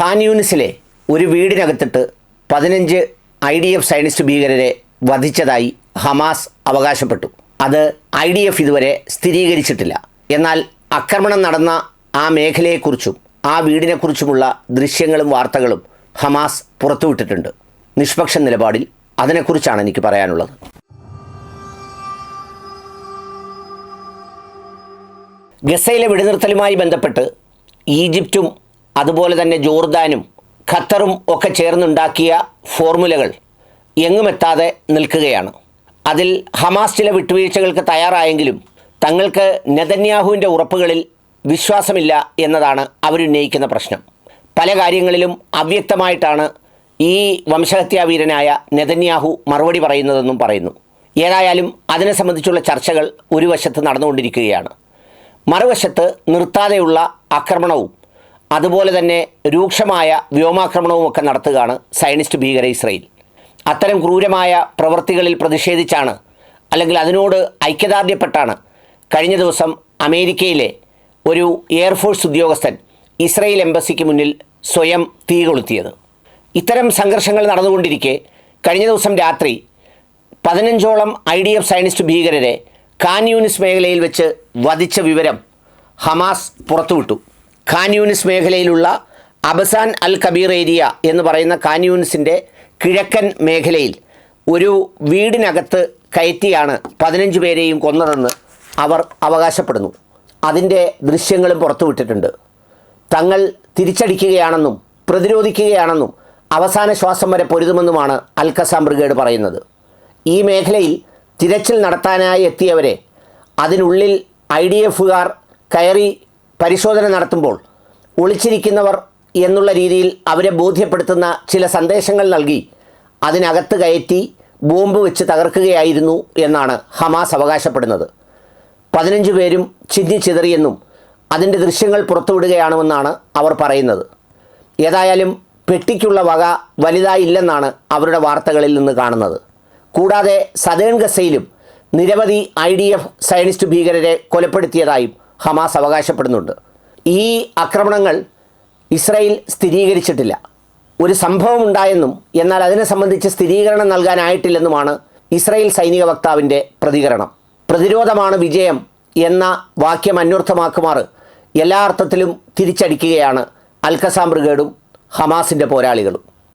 ഖാൻ യൂണിസിലെ ഒരു വീടിനകത്തിട്ട് പതിനഞ്ച് I D F സൈനിസ്റ്റ് ഭീകരരെ വധിച്ചതായി ഹമാസ് അവകാശപ്പെട്ടു. അത് ഐ ഡി എഫ് ഇതുവരെ സ്ഥിരീകരിച്ചിട്ടില്ല. എന്നാൽ ആക്രമണം നടന്ന ആ മേഖലയെക്കുറിച്ചും ആ വീടിനെക്കുറിച്ചുമുള്ള ദൃശ്യങ്ങളും വാർത്തകളും ഹമാസ് പുറത്തുവിട്ടിട്ടുണ്ട്. നിഷ്പക്ഷ നിലപാടിൽ അതിനെക്കുറിച്ചാണ് എനിക്ക് പറയാനുള്ളത്. ഗസയിലെ വെടിനിർത്തലുമായി ബന്ധപ്പെട്ട് ഈജിപ്തും അതുപോലെ തന്നെ ജോർദാനും ഖത്തറും ഒക്കെ ചേർന്നുണ്ടാക്കിയ ഫോർമുലകൾ എങ്ങുമെത്താതെ നിൽക്കുകയാണ്. അതിൽ ഹമാസ് ചില വിട്ടുവീഴ്ചകൾക്ക് തയ്യാറായെങ്കിലും തങ്ങൾക്ക് നെതന്യാഹുവിന്റെ ഉറപ്പുകളിൽ വിശ്വാസമില്ല എന്നതാണ് അവരുന്നയിക്കുന്ന പ്രശ്നം. പല കാര്യങ്ങളിലും അവ്യക്തമായിട്ടാണ് ഈ വംശഹത്യാവീരനായ നെതന്യാഹു മറുപടി പറയുന്നതെന്നും പറയുന്നു. ഏതായാലും അതിനെ സംബന്ധിച്ചുള്ള ചർച്ചകൾ ഒരു വശത്ത് നടന്നുകൊണ്ടിരിക്കുകയാണ്. മറുവശത്ത് നിർത്താതെയുള്ള ആക്രമണവും അതുപോലെ തന്നെ രൂക്ഷമായ വ്യോമാക്രമണവും ഒക്കെ നടത്തുകയാണ് സയനിസ്റ്റ് ഭീകര ഇസ്രയേൽ. അത്തരം ക്രൂരമായ പ്രവൃത്തികളിൽ പ്രതിഷേധിച്ചാണ് അല്ലെങ്കിൽ അതിനോട് ഐക്യദാർഢ്യപ്പെട്ടാണ് കഴിഞ്ഞ ദിവസം അമേരിക്കയിലെ ഒരു എയർഫോഴ്സ് ഉദ്യോഗസ്ഥൻ ഇസ്രയേൽ എംബസിക്ക് മുന്നിൽ സ്വയം തീ കൊളുത്തിയത്. ഇത്തരം സംഘർഷങ്ങൾ നടന്നുകൊണ്ടിരിക്കെ കഴിഞ്ഞ ദിവസം രാത്രി പതിനഞ്ചോളം ഐ ഡി എഫ് സയനിസ്റ്റ് ഭീകരരെ കാൻ യൂണിസ് മേഖലയിൽ വെച്ച് വധിച്ച വിവരം ഹമാസ് പുറത്തുവിട്ടു. ഖാൻ മേഖലയിലുള്ള അബസാൻ അൽ കബീർ ഏരിയ എന്ന് പറയുന്ന ഖാൻ കിഴക്കൻ മേഖലയിൽ ഒരു വീടിനകത്ത് കയറ്റിയാണ് പതിനഞ്ച് പേരെയും കൊന്നതെന്ന് അവർ അവകാശപ്പെടുന്നു. അതിന്റെ ദൃശ്യങ്ങളും പുറത്തുവിട്ടിട്ടുണ്ട് തങ്ങൾ തിരിച്ചടിക്കുകയാണെന്നും പ്രതിരോധിക്കുകയാണെന്നും അവസാന ശ്വാസം വരെ പൊരുതുമെന്നുമാണ് അൽക്കസാം ബ്രിഗേഡ് പറയുന്നത്. ഈ മേഖലയിൽ തിരച്ചിൽ നടത്താനായി എത്തിയവരെ അതിനുള്ളിൽ ഐ ഡി എഫുകാർ കയറി പരിശോധന നടത്തുമ്പോൾ ഒളിച്ചിരിക്കുന്നവർ എന്നുള്ള രീതിയിൽ അവരെ ബോധ്യപ്പെടുത്തുന്ന ചില സന്ദേശങ്ങൾ നൽകി അതിനകത്ത് കയറ്റി ബോംബ് വെച്ച് തകർക്കുകയായിരുന്നു എന്നാണ് ഹമാസ് അവകാശപ്പെടുന്നത്. പതിനഞ്ച് പേരും ചിന്തി ചിന്നിച്ചിതറിയെന്നും അതിന്റെ ദൃശ്യങ്ങൾ പുറത്തുവിടുകയാണെന്നാണ് അവർ പറയുന്നത്. ഏതായാലും പെട്ടിക്കുള്ള വക വലുതായില്ലെന്നാണ് അവരുടെ വാർത്തകളിൽ നിന്ന് കാണുന്നത്. കൂടാതെ സദേൺ ഗസയിലും നിരവധി ഐ ഡി എഫ് സയനിസ്റ്റ് ഭീകരരെ കൊലപ്പെടുത്തിയതായും ഹമാസ് അവകാശപ്പെടുന്നുണ്ട്. ഈ ആക്രമണങ്ങൾ ഇസ്രയേൽ സ്ഥിരീകരിച്ചിട്ടില്ല. ഒരു സംഭവം ഉണ്ടായെന്നും എന്നാൽ അതിനെ സംബന്ധിച്ച് സ്ഥിരീകരണം നൽകാനായിട്ടില്ലെന്നുമാണ് ഇസ്രയേൽ സൈനിക വക്താവിന്റെ പ്രതികരണം. പ്രതിരോധമാണ് വിജയം എന്ന വാക്യം അന്വർത്ഥമാക്കുമാർ എല്ലാ അർത്ഥത്തിലും തിരിച്ചടിക്കുകയാണ് അൽക്കസാം ബ്രിഗേഡും ഹമാസിന്റെ പോരാളികളും.